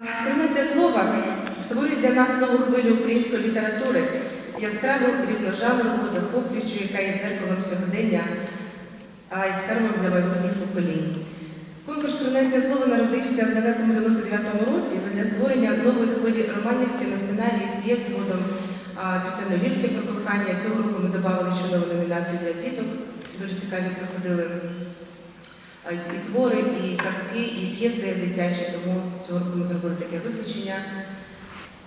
Коронація слова створює для нас нову хвилю української літератури, яскраву різножанрову, захоплюючу, яка є дзеркалом сьогодення, а й скарбом для майбутніх поколінь. Конкурс Коронація слова народився в далекому 99-му році задля створення нової хвилі романів, кіносценаріїв, п'єс, згодом пісенної лірки про кохання. Цього року ми додали ще нову номінацію для діток. Дуже цікаві проходили і твори, і казки, і п'єси дитячі, тому цього року ми зробили таке виключення.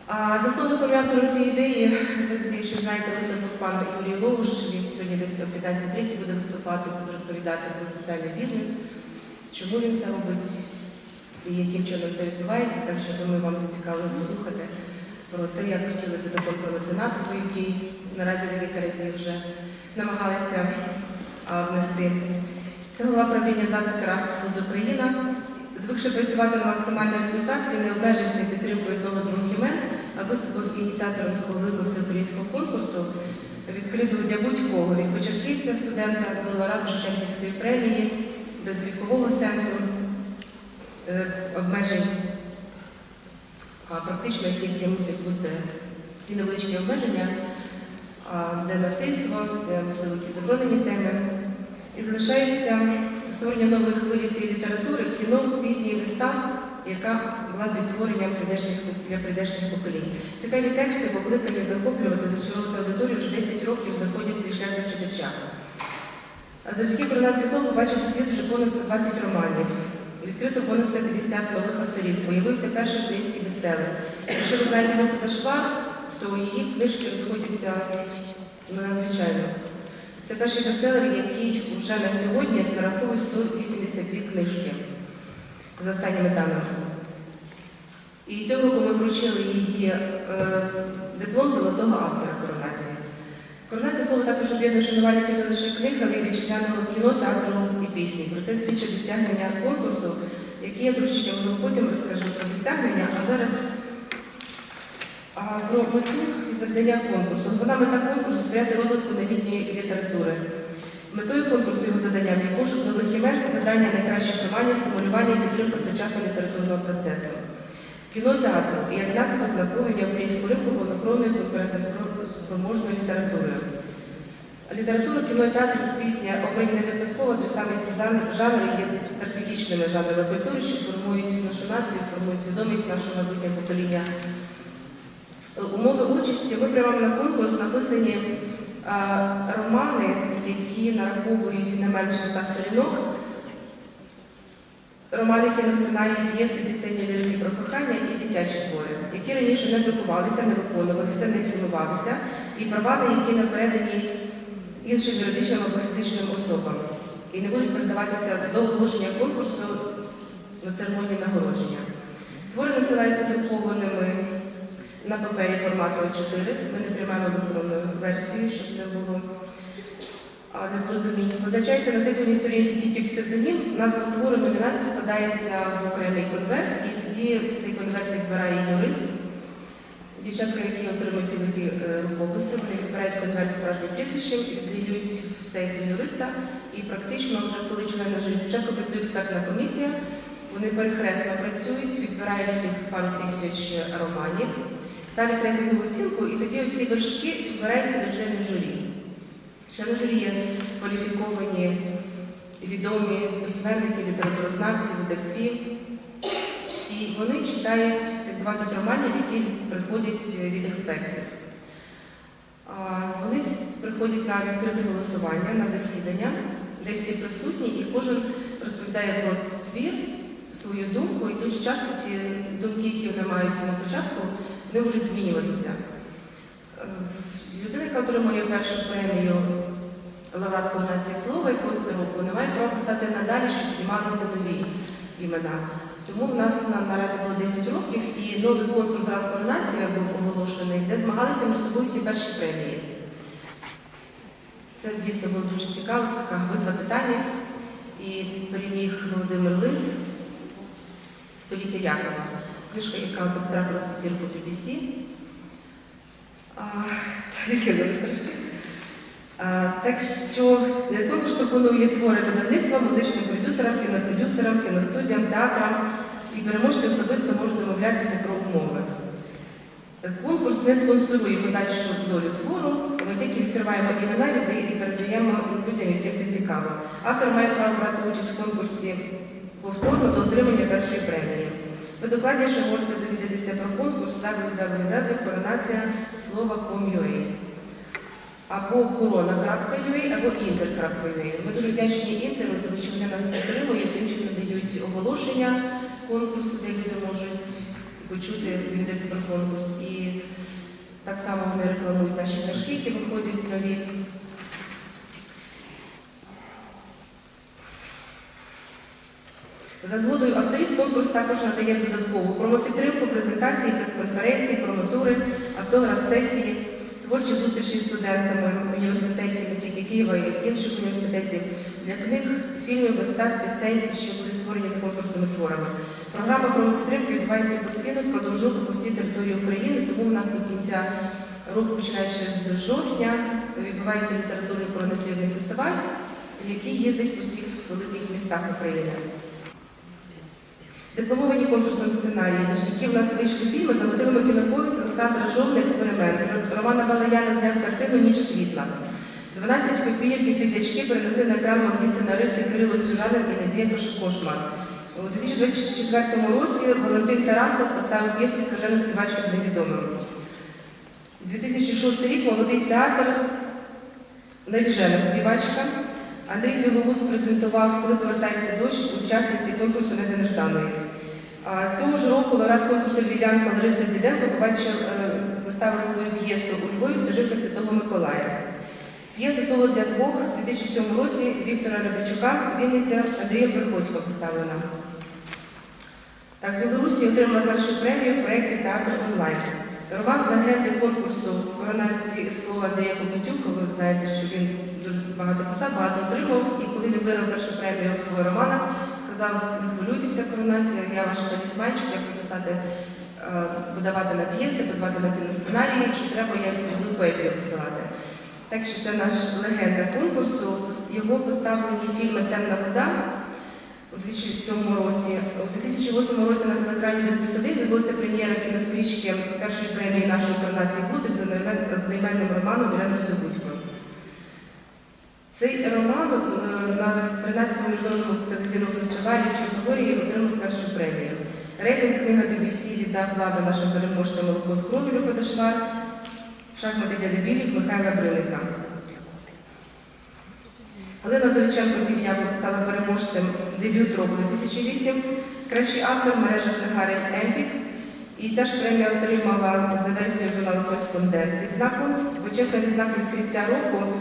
А засновником і автором цієї ідеї, ви, якщо знаєте, виступив пан Юрій Логуш, він сьогодні десь о 15.30 буде виступати, буде розповідати про соціальний бізнес, чому він це робить і яким чином це відбувається. Так що думаю, вам буде цікаво послухати про те, як втілити закон про меценатство, який наразі декілька разів вже намагалися внести. Це голова правління ЗАД Крафт Фудз Україна. Звикши працювати на максимальний результат, він не обмежився підтримкою одного двох імен, а виступив ініціатором такого великого всеукраїнського конкурсу, відкритого для будь-кого від початківця студента до лауреата Шевченківської премії, без вікового сенсу, е, обмежень, а практично тільки мусять бути ті невеличкі обмеження, де насильство, де можливо якісь заборонені теми. І залишається створення нової хвилі цієї літератури, кіно, пісні і вистав, яка була відтворенням для прийдешніх поколінь. Цікаві тексти покликані захоплювати, зачаровувати аудиторію вже 10 років знаходять свій шлях до читача. А завдяки коронації слова побачив світ вже понад 120 романів. Відкрито понад 150 нових авторів. Появився перший український бестселер. Якщо ви знаєте Ромку Дашвар, то її книжки розходяться надзвичайно. Це перший бестселер, який вже на сьогодні нараховує 182 книжки за останніми даними. І цього року ми вручили її е, диплом золотого автора коронації. Коронація слово також об'єднує шанувальників не лише книг, але й вітчизняного кіно, театру і пісні. Про це свідчить досягнення конкурсу, який я трошечки потім розкажу про досягнення, а зараз про мету і завдання конкурсу. Вона мета конкурсу сприяти розвитку новітньої літератури. Метою конкурсу його завданням є пошук нових імен, видання найкращих романів, стимулювання і підтримка сучасного літературного процесу. Кіно театру і як наслідок наповнення українського ринку повнокровною конкурентоспроможною літературою. Література, кіно і театр, пісня обрані не випадково, адже саме ці жанри є стратегічними жанрами культури, що формують нашу націю, формують свідомість нашого майбутнього покоління. Умови участі ми приймаємо на конкурс написані а, романи, які нараховують не менше 100 сторінок. Романи, кіносценарії, п'єси, пісенні лірики про кохання і дитячі твори, які раніше не друкувалися, не виконувалися, не фільмувалися, і права на які не передані іншим юридичним або фізичним особам і не будуть передаватися до оголошення конкурсу на церемонії нагородження. Твори насилаються друкованими на папері формату А4. Ми не приймаємо електронну версію, щоб не було непорозумінь. Позначається на титульній сторінці тільки псевдонім, назва твору номінації вкладається в окремий конверт, і тоді цей конверт відбирає юрист. Дівчатка, які отримують ці такі е, рукописи, вони відбирають конверт з справжнім прізвищем, віддають все до юриста. І практично вже коли члени журі спочатку працює експертна комісія, вони перехресно працюють, відбирають цих пару тисяч романів, ставлять рейтингову оцінку, і тоді ці вершки відбираються до членів журі. Члени журі є кваліфіковані, відомі письменники, літературознавці, видавці. І вони читають ці 20 романів, які приходять від експертів. Вони приходять на відкрите голосування, на засідання, де всі присутні, і кожен розповідає про твір, свою думку, і дуже часто ці думки, які вони мають на початку, вони можуть змінюватися. Е, Людина, яка отримує першу премію лауреат коронації слова якогось року, не має права писати надалі, щоб піднімалися нові імена. Тому в нас на, наразі було 10 років і новий конкурс рад коронації був оголошений, де змагалися між собою всі перші премії. Це дійсно було дуже цікаво, це така битва титанів. І переміг Володимир Лис Століття Якова. Книжка, яка от потрапила в зірку BBC. Так що конкурс пропонує твори видавництва, музичним продюсерам, кінопродюсерам, кіностудіям, театрам і переможці особисто можуть домовлятися про умови. Конкурс не спонсорує подальшу долю твору. Ми тільки відкриваємо імена людей і передаємо людям, яким це цікаво. Автор має право брати участь в конкурсі повторно до отримання першої премії. Ви докладніше можете довідатися про конкурс www.коронаціяслова.com.ua або corona.ua, або inter.ua. Ми дуже вдячні інтеру, тому що вони нас підтримують, тим, що надають оголошення конкурсу, де люди можуть почути, довідатися про конкурс. І так само вони рекламують наші книжки, які виходять нові. За згодою авторів конкурс також надає додаткову промопідтримку, презентації, прес-конференції, промотури, автограф-сесії, творчі зустрічі з студентами університетів не тільки Києва і інших університетів для книг, фільмів, вистав, пісень, що були створені за конкурсними творами. Програма промопідтримки відбувається постійно впродовж року по всій території України, тому у нас до кінця року, починаючи з жовтня, відбувається літературний коронаційний фестиваль, який їздить по всіх великих містах України. Дипломовані конкурсом сценарії, з яких в нас вийшли фільми за мотивами кіноповісті Олександра Жовна «Експеримент», Романа Балаяна зняв картину Ніч світла. 12 копійок і світлячки перенесли на екран молоді сценаристи Кирило Сюжанин і Надія Кошмар. У 2024 році Валентин Тарасов поставив п'єсу Скажена співачка з невідомим. 2006 рік молодий театр Навіжена співачка. Андрій Білоус презентував, коли повертається дощ, учасниці конкурсу Неди Того ж року лауреат конкурсу Львів'янка Лариса Діденко побачив, е, поставила свою п'єсу у Львові Стежинка Святого Миколая. П'єса соло для двох у 2007 році Віктора Рибачука, Вінниця Андрія Приходько поставлена. Так, в Білорусі отримала першу премію в проєкті Театр онлайн. Роман легенди конкурсу коронації слова Дея Копотюк, ви знаєте, що він дуже багато писав, багато отримав. Коли виграв першу премію в романах, сказав, не хвилюйтеся, коронація, я ваш талісманчик, я буду писати, е, подавати на п'єси, подавати на кіносценарії, якщо треба, я буду поезію посилати. Так що це наш легенда конкурсу. Його поставлені фільми Темна вода у 2007 році. У 2008 році на телекані «Дом відбулася прем'єра кінострічки першої премії нашої коронації Гудзик за одноіменним романом Ірени Здобудько. Цей роман е, на 13-му міжнародному телевізійному фестивалі в Чорногорії отримав першу премію. Рейтинг книга BBC віддав владу нашим переможцям молоко з Дашвар, шахмати для дебілів Михайла Брилика. Галина Довіченко Пів'явник стала переможцем дебют року 2008, кращий автор мережа книгарень Емпік. І ця ж премія отримала за версією журналу Кореспондент відзнаку, почесна відзнака відкриття року.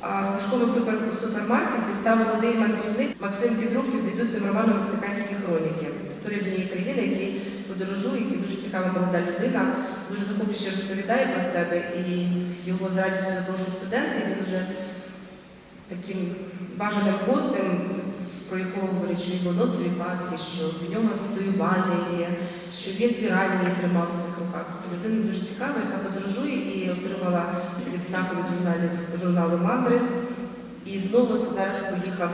А в книжковому супер, супермаркеті став молодий мандрівник Максим Кідрук із дебютним романом Мексиканські хроніки. Історія однієї країни, який подорожує, який дуже цікава молода людина, дуже захоплююче розповідає про себе і його з радістю запрошують студенти. Він вже таким бажаним гостем, що він був на острові Пасхи, що в нього татуювання є, що він піранії тримав в своїх руках. Тобто людина дуже цікава, яка подорожує і отримала відзнаку від журналів, журналу Мандри. І знову це зараз поїхав,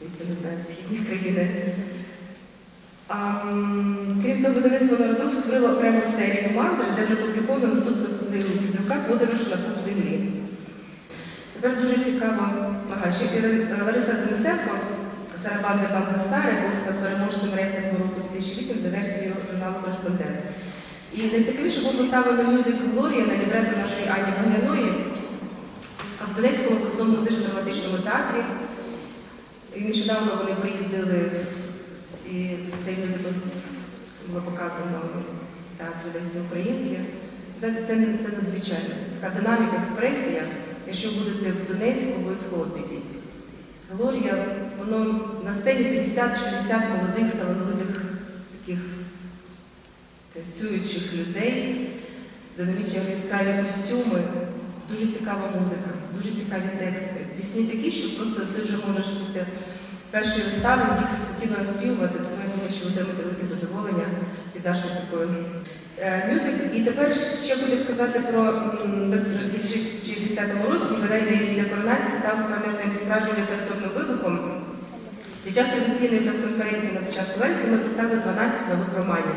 я не знаю, в східні країни. А, крім того, видавництво Народрук створило окрему серію мандри, де вже опубліковано наступну книгу від рука Подорож на куб землі. Тепер дуже ще Лариса Денисенко, Сарабанди Бандасари, був став переможцем рейтингу року 2008 за версією журналу Кореспондент. І найцікавіше був поставлений мюзикл Глорія на лібрето нашої Ані Багряної в Донецькому обласному музично-драматичному театрі. І нещодавно вони приїздили і цей мюзикл було показано в театрі Лесі Українки. Знаєте, це, це надзвичайно, це така динаміка, експресія. Якщо будете в Донецьку, обов'язково підіть. Глорія, воно на сцені 50-60 молодих талановитих таких танцюючих людей, динамічні яскраві костюми, дуже цікава музика, дуже цікаві тексти. Пісні такі, що просто ти вже можеш після першої вистави їх спокійно наспівувати, тому я думаю, що ви отримаєте велике задоволення від нашої такої е, мюзикл. І тепер ще хочу сказати про м, 2010 році ювілейний для коронації став пам'ятним справжнім літературним вибухом. Під час традиційної прес-конференції на початку вересня ми представили 12 нових романів.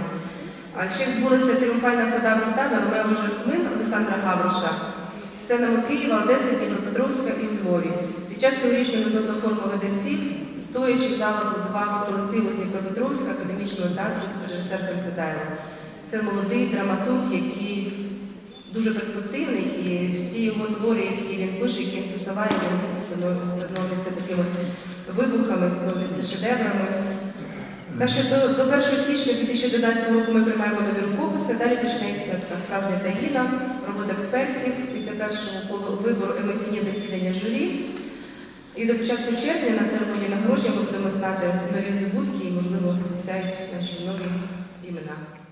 А ще відбулася тріумфальна хода вистави Ромео Жасмин Олександра Гавроша сценами Києва, Одеси, Дніпропетровська і Львові. Під час цьогорічного міжнародного форуму видавців, стоячи залу будував колективу з Дніпропетровська академічного театру режисер Канцедайло. Це молодий драматург, який дуже перспективний, і всі його твори, які він пише, які він посилає, вони дійсно становляться такими вибухами, становляться шедеврами. Так що до, до 1 січня 2011 року ми приймаємо нові рукописи, далі почнеться така справжня таїна, робота експертів, після першого колу вибору емоційні засідання журі. І до початку червня на церемонії нагородження ми будемо знати нові здобутки і, можливо, засяють наші нові імена.